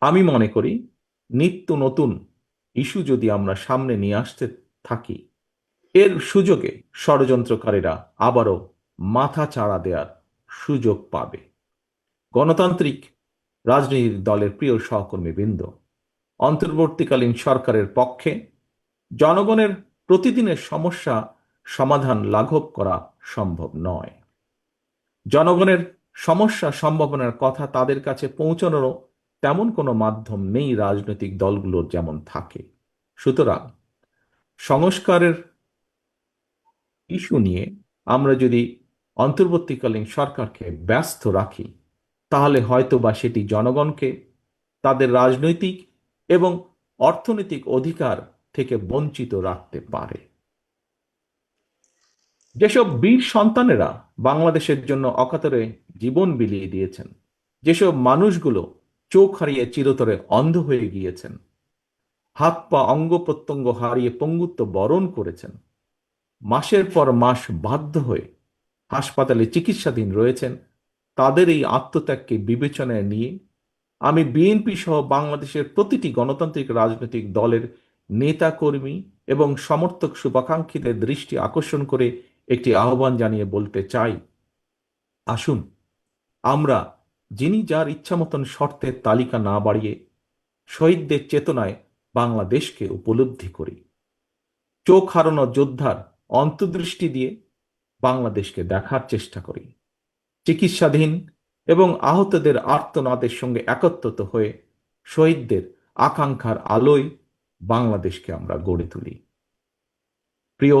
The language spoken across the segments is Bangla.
আমি মনে করি, নিত্য নতুন ইস্যু যদি আমরা সামনে নিয়ে আসতে থাকি, এর সুযোগে ষড়যন্ত্রকারীরা আবারও মাথা চাড়া দেওয়ার সুযোগ পাবে। গণতান্ত্রিক রাজনৈতিক দলের প্রিয় সহকর্মীবৃন্দ, অন্তর্বর্তীকালীন সরকারের পক্ষে জনগণের প্রতিদিনের সমস্যা সমাধান লাঘব করা সম্ভব নয়। জনগণের সমস্যা সম্ভাবনার কথা তাদের কাছে পৌঁছানোরও তেমন কোনো মাধ্যম নেই রাজনৈতিক দলগুলোর যেমন থাকে। সুতরাং সংস্কারের ইস্যু নিয়ে আমরা যদি অন্তর্বর্তীকালীন সরকারকে ব্যস্ত রাখি, তাহলে হয়তো বা সেটি জনগণকে তাদের রাজনৈতিক এবং অর্থনৈতিক অধিকার থেকে বঞ্চিত রাখতে পারে। যেসব বীর সন্তানেরা বাংলাদেশের জন্য অকাতরে জীবন বিলিয়ে দিয়েছেন, যেসব মানুষগুলো চোখ হারিয়ে চিরতরে অন্ধ হয়ে গিয়েছেন। হাত পা অঙ্গ প্রত্যঙ্গ হারিয়ে পঙ্গুত্ব বরণ করেছেন। মাসের পর মাস বাধ্য হয়ে হাসপাতালে চিকিৎসাধীন রয়েছেন। তাদের এই আত্মত্যাগকে বিবেচনায় নিয়ে আমি বিএনপি সহ বাংলাদেশের প্রতিটি গণতান্ত্রিক রাজনৈতিক দলের নেতা কর্মী এবং সমর্থক শুভাকাঙ্ক্ষীদের দৃষ্টি আকর্ষণ করে একটি আহ্বান জানিয়ে বলতে চাই। আসুন, আমরা যিনি যার ইচ্ছা মতন শর্তের তালিকা না বাড়িয়ে শহীদদের চেতনায় বাংলাদেশকে উপলব্ধি করি। চোখ হারানো যোদ্ধার অন্তর্দৃষ্টি দিয়ে বাংলাদেশকে দেখার চেষ্টা করি। চিকিৎসাধীন এবং আহতদের আর্তনাদের সঙ্গে একত্রিত হয়ে শহীদদের আকাঙ্ক্ষার আলোয় বাংলাদেশকে আমরা গড়ে তুলি। প্রিয়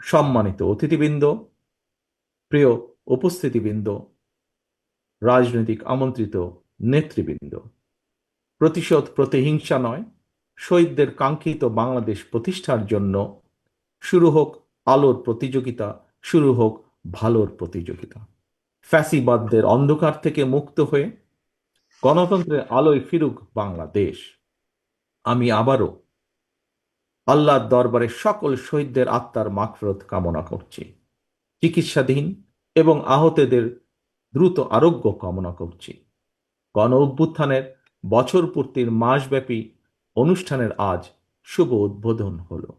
সম্মানিত অতিথিবৃন্দ, প্রিয় উপস্থিতিবৃন্দ রাজনৈতিক আমন্ত্রিত নেতৃবৃন্দ। প্রতিশোধ প্রতিহিংসা নয়, শহীদদের কাঙ্ক্ষিত বাংলাদেশ প্রতিষ্ঠার জন্য শুরু হোক আলোর প্রতিযোগিতা, শুরু হোক ভালোর প্রতিযোগিতা। ফ্যাসিবাদদের অন্ধকার থেকে মুক্ত হয়ে গণতন্ত্রের আলোয় ফিরুক বাংলাদেশ। আমি আবারও আল্লাহর দরবারে সকল শহীদদের আত্মার মাকফরত কামনা করছি। চিকিৎসাধীন এবং আহতদের দ্রুত আরোগ্য কামনা করছি। গণ অভ্যুত্থানের বছর পূর্তির মাসব্যাপী অনুষ্ঠানের আজ শুভ উদ্বোধন হলো।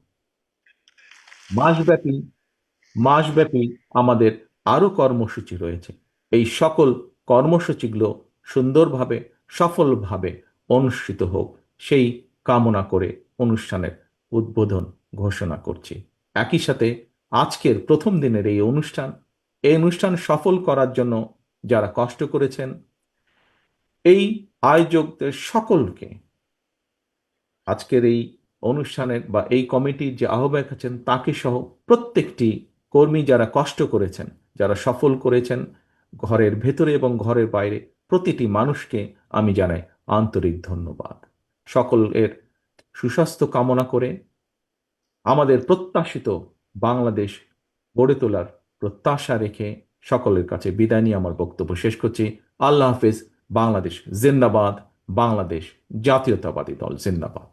মাসব্যাপী মাসব্যাপী আমাদের আরও কর্মসূচি রয়েছে। এই সকল কর্মসূচিগুলো সুন্দরভাবে, সফলভাবে অনুষ্ঠিত হোক, সেই কামনা করে অনুষ্ঠানের উদ্বোধন ঘোষণা করছি। একই সাথে আজকের প্রথম দিনের এই অনুষ্ঠান এই অনুষ্ঠান সফল করার জন্য যারা কষ্ট করেছেন, এই আয়োজকদের সকলকে আজকের এই অনুষ্ঠানের বা এই কমিটির যে আহ্বায়ক আছেন, তাকে সহ প্রত্যেকটি কর্মী যারা কষ্ট করেছেন, যারা সফল করেছেন, ঘরের ভেতরে এবং ঘরের বাইরে, প্রতিটি মানুষকে আমি জানাই আন্তরিক ধন্যবাদ। সকলের সুস্বাস্থ্য কামনা করে আমাদের প্রত্যাশিত বাংলাদেশ গড়ে তোলার প্রত্যাশা রেখে সকলের কাছে বিদায় নিয়ে আমার বক্তব্য শেষ করছি। আল্লাহ হাফিজ, বাংলাদেশ জিন্দাবাদ, বাংলাদেশ জাতীয়তাবাদী দল জিন্দাবাদ।